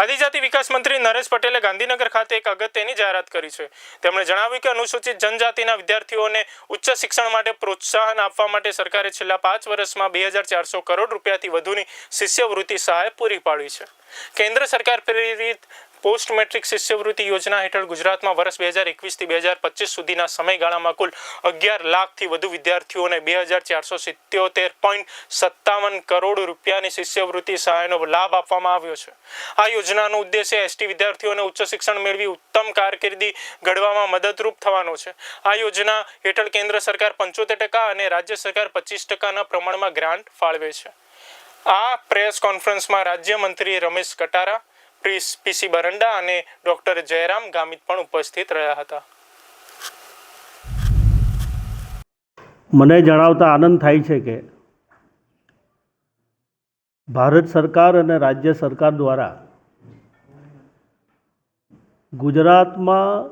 આદિજાતિ વિકાસ મંત્રી નરેશ પટેલે ગાંધીનગર ખાતે એક અગત્યની જાહેરાત કરી છે. તેમણે જણાવ્યું કે અનુસૂચિત જનજાતિના વિદ્યાર્થીઓને ઉચ્ચ શિક્ષણ માટે પ્રોત્સાહન આપવા માટે સરકારે છેલ્લા પાંચ વર્ષમાં બે હજાર ચારસો કરોડ રૂપિયાથી વધુની શિષ્યવૃત્તિ સહાય પૂરી પાડી છે. કેન્દ્ર સરકાર પ્રેરિત પોસ્ટ મેટ્રિક શિષ્યવૃત્તિ યોજના હેઠળ ગુજરાતમાં વર્ષ બે હજાર એકવીસથી બે હજાર પચીસ સુધીના સમયગાળામાં કુલ અગિયાર લાખથી વધુ વિદ્યાર્થીઓને બે હજાર ચારસો સિત્યોતેર પોઈન્ટ સત્તાવન કરોડ રૂપિયાની શિષ્યવૃત્તિ સહાયનો લાભ આપવામાં આવ્યો છે. આ યોજનાનો ઉદ્દેશ્ય એસટી વિદ્યાર્થીઓને ઉચ્ચ શિક્ષણ મેળવી ઉત્તમ કારકિર્દી ઘડવામાં મદદરૂપ થવાનો છે. આ યોજના હેઠળ કેન્દ્ર સરકાર પંચોતેર ટકા અને રાજ્ય સરકાર પચીસ ટકાના પ્રમાણમાં ગ્રાન્ટ ફાળવે છે. આ પ્રેસ કોન્ફરન્સમાં રાજ્યમંત્રી રમેશ કટારા, પ્રિસ પીસી બરંડા અને ડોક્ટર જયરામ ગામિત પણ ઉપસ્થિત રહ્યા હતા. મને જણાવતા આનંદ થાય છે કે ભારત સરકાર અને રાજ્ય સરકાર દ્વારા ગુજરાતમાં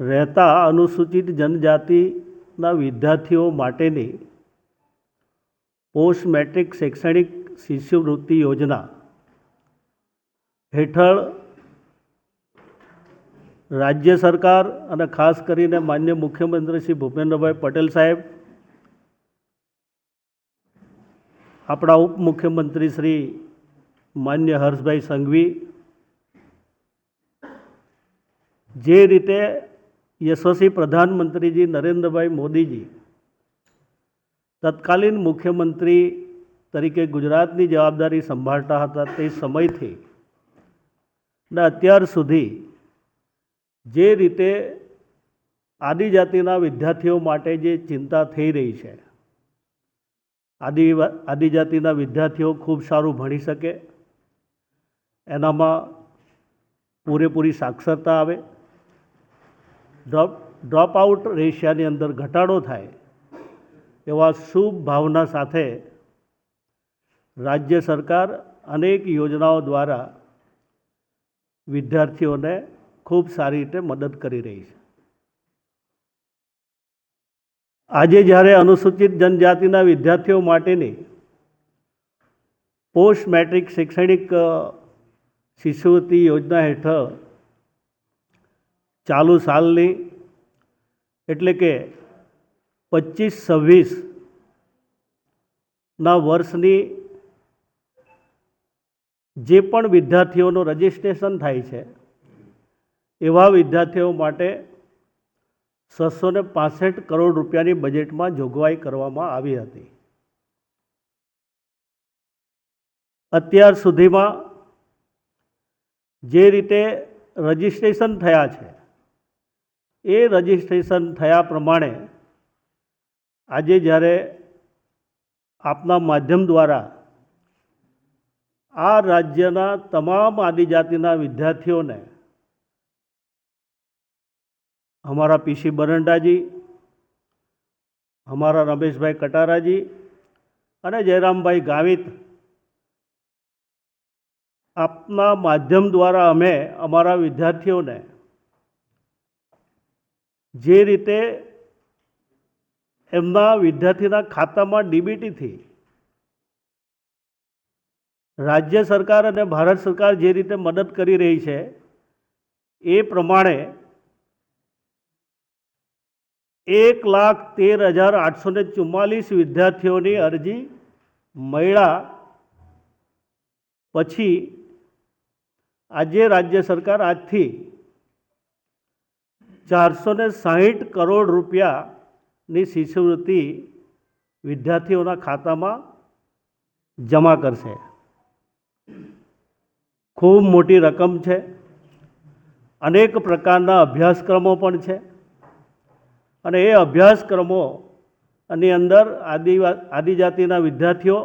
રહેતા અનુસૂચિત જનજાતિના વિદ્યાર્થીઓ માટેની પોસ્ટ મેટ્રિક શૈક્ષણિક શિષ્યવૃત્તિ યોજના હેઠળ રાજ્ય સરકાર અને ખાસ કરીને માન્ય મુખ્યમંત્રી શ્રી ભૂપેન્દ્રભાઈ પટેલ સાહેબ, આપણા ઉપમુખ્યમંત્રી શ્રી માન્ય હર્ષભાઈ સંઘવી, જે રીતે યશસ્વી પ્રધાનમંત્રીજી નરેન્દ્રભાઈ મોદીજી, તત્કાલીન મુખ્યમંત્રી તરીકે ગુજરાતની જવાબદારી સંભાળતા હતા તે સમયથી ને અત્યાર સુધી જે રીતે આદિજાતિના વિદ્યાર્થીઓ માટે જે ચિંતા થઈ રહી છે, આદિ આદિજાતિના વિદ્યાર્થીઓ ખૂબ સારું ભણી શકે, એનામાં પૂરેપૂરી સાક્ષરતા આવે, ડ્રોપ ડ્રોપ આઉટ રેશિયાની અંદર ઘટાડો થાય, એવા શુભ ભાવના સાથે રાજ્ય સરકાર અનેક યોજનાઓ દ્વારા વિદ્યાર્થીઓને ખૂબ સારી રીતે મદદ કરી રહી છે. આજે જ્યારે અનુસૂચિત જનજાતિના વિદ્યાર્થીઓ માટેની પોસ્ટ મેટ્રિક શૈક્ષણિક શિષ્યવૃત્તિ યોજના હેઠળ ચાલુ સાલની એટલે કે પચીસ છવ્વીસના વર્ષની જે પણ વિદ્યાર્થીઓનું રજિસ્ટ્રેશન થાય છે, એવા વિદ્યાર્થીઓ માટે છસો ને પાસઠ કરોડ રૂપિયાની બજેટમાં જોગવાઈ કરવામાં આવી હતી. અત્યાર સુધીમાં જે રીતે રજિસ્ટ્રેશન થયા છે, એ રજિસ્ટ્રેશન થયા પ્રમાણે આજે જ્યારે આપના માધ્યમ દ્વારા આ રાજ્યના તમામ આદિજાતિના વિદ્યાર્થીઓને અમારા પીસી બરંડાજી, અમારા રમેશભાઈ કટારાજી અને જયરામભાઈ ગાવિત આપના માધ્યમ દ્વારા અમે અમારા વિદ્યાર્થીઓને જે રીતે એમના વિદ્યાર્થીના ખાતામાં ડીબીટીથી રાજ્ય સરકાર અને ભારત સરકાર જે રીતે મદદ કરી રહી છે, એ પ્રમાણે એક લાખ તેર હજાર આઠસો ને ચુમ્માલીસ વિદ્યાર્થીઓની અરજી મળ્યા પછી આજે રાજ્ય સરકાર આજથી ચારસો ને સાહીઠ કરોડ રૂપિયાની શિષ્યવૃત્તિ વિદ્યાર્થીઓના ખાતામાં જમા કરશે. ખૂબ મોટી રકમ છે. અનેક પ્રકારના અભ્યાસક્રમો પણ છે. અને એ અભ્યાસક્રમોની અંદર આદિવા, આદિજાતિના વિદ્યાર્થીઓ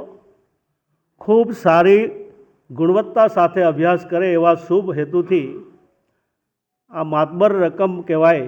ખૂબ સારી ગુણવત્તા સાથે અભ્યાસ કરે એવા શુભ હેતુથી આ માતબર રકમ કહેવાય.